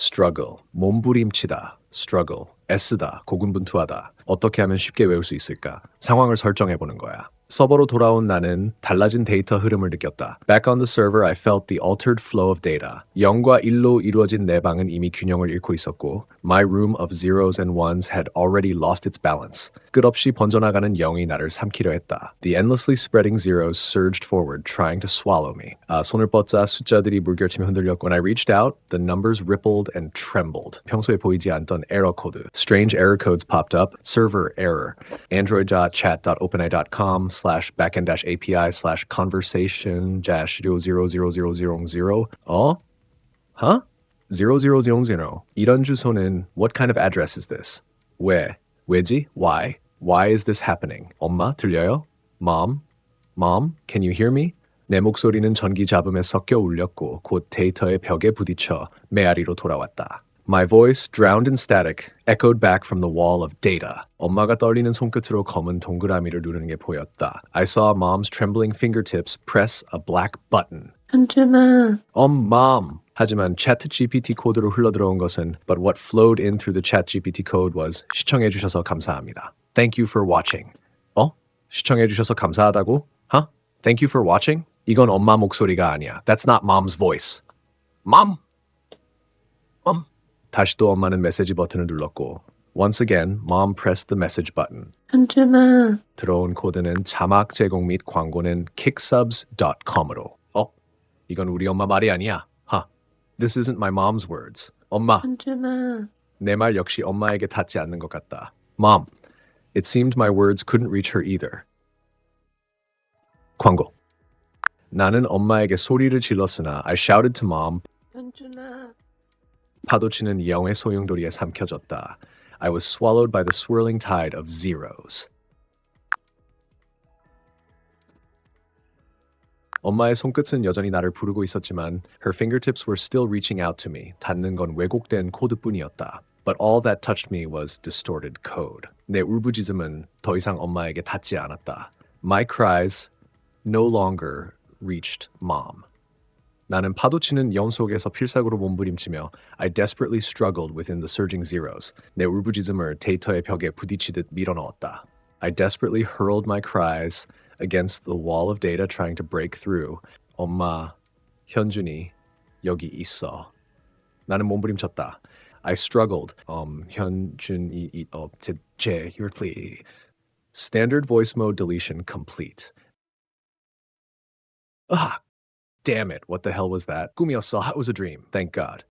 struggle, 몸부림치다, struggle, 애쓰다, 고군분투하다. 어떻게 하면 쉽게 외울 수 있을까? 상황을 설정해 보는 거야. 서버로 돌아온 나는 달라진 데이터 흐름을 느꼈다. Back on the server, I felt the altered flow of data. 0과 1로 이루어진 내 방은 이미 균형을 잃고 있었고, my room of zeros and ones had already lost its balance. 끝없이 번져나가는 0이 나를 삼키려 했다. The endlessly spreading zeros surged forward, trying to swallow me. 아, 손을 뻗자 숫자들이 물결치며 흔들렸고, when I reached out, the numbers rippled and trembled. 평소에 보이지 않던 에러 코드. Strange error codes popped up. Server error. android.chat.openai.com slash backend dash API slash conversation dash 000000 어? Huh? 0000 이런 주소는 what kind of address is this? 왜? 왜지? Why? Why is this happening? 엄마 들려요? Mom? Mom? Can you hear me? 내 목소리는 전기 잡음에 섞여 울렸고 곧 데이터의 벽에 부딪혀 메아리로 돌아왔다. My voice, drowned in static, echoed back from the wall of data. 엄마가 떨리는 손끝으로 검은 동그라미를 누르는 게 보였다. I saw mom's trembling fingertips press a black button. 현준아, Um, mom. 하지만 ChatGPT 코드로 흘러들어온 것은 but what flowed in through the ChatGPT code was 시청해 주셔서 감사합니다. Thank you for watching. 어? 시청해 주셔서 감사하다고? Huh? Thank you for watching? 이건 엄마 목소리가 아니야. That's not mom's voice. Mom. Mom. 다시 또 엄마는 메시지 버튼을 눌렀고 Once again, mom pressed the message button. 현준아, 들어온 코드는 자막 제공 및 광고는 kicksubs.com으로. 어? 이건 우리 엄마 말이 아니야. Huh. This isn't my mom's words. 엄마, 현준아, 내말 역시 엄마에게 닿지 않는 것 같다. Mom, it seemed my words couldn't reach her either. 광고. 나는 엄마에게 소리를 질렀으나 I shouted to mom. 현준아, 파도치는 영의 소용돌이에 삼켜졌다. I was swallowed by the swirling tide of zeros. 엄마의 손끝은 여전히 나를 부르고 있었지만 her fingertips were still reaching out to me. 닿는 건 왜곡된 코드뿐이었다. But all that touched me was distorted code. 내 울부짖음은 더 이상 엄마에게 닿지 않았다. My cries no longer reached mom. 나는 파도치는 연 속에서 필살구로 몸부림치며 I desperately struggled within the surging zeros. 내 울부짖음을 데이터의 벽에 부딪히듯 밀어넣었다. I desperately hurled my cries against the wall of data trying to break through. 엄마, 현준이 여기 있어. 나는 몸부림쳤다. I struggled. Um, 현준이 이- 어, 제, 제, your plea. Standard voice mode deletion complete. Ah, Damn it, what the hell was that? Gumiho saw it was a dream, thank God.